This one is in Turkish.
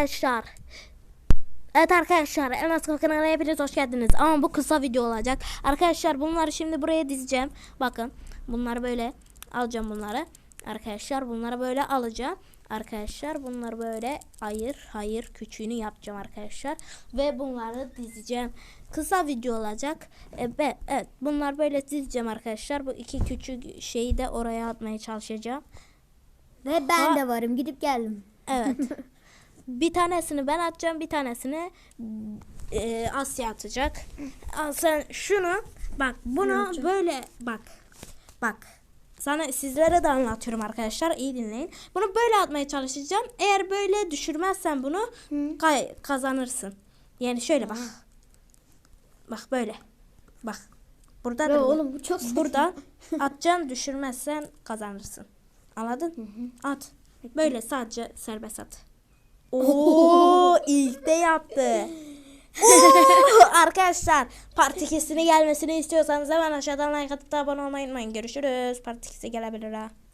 Arkadaşlar. Evet arkadaşlar en az kanalına hepiniz hoş geldiniz. Ama bu kısa video olacak. Arkadaşlar bunları şimdi buraya dizeceğim. Bakın bunları böyle alacağım bunları. Arkadaşlar bunları böyle alacağım. Arkadaşlar bunları böyle hayır hayır küçüğünü yapacağım arkadaşlar. Ve bunları dizeceğim. Kısa video olacak. E, be, evet bunlar böyle dizeceğim arkadaşlar. Bu iki küçük şeyi de oraya atmaya çalışacağım. Ve ben Ha- de varım gidip geldim. Evet. bir tanesini ben atacağım, bir tanesini e, Asya atacak. Al sen şunu bak bunu böyle bak. Bak. Sana sizlere de anlatıyorum arkadaşlar. iyi dinleyin. Bunu böyle atmaya çalışacağım. Eğer böyle düşürmezsen bunu kay- kazanırsın. Yani şöyle bak. Bak böyle. Bak. Burada Ya oğlum bu çok Burada atacaksın düşürmezsen kazanırsın. Anladın? At. Böyle sadece serbest at. Oo, ilk de yaptı. Oo, arkadaşlar part 2'sini gelmesini istiyorsanız hemen aşağıdan like atıp da abone olmayı unutmayın. Görüşürüz. Part 2'si gelebilir ha.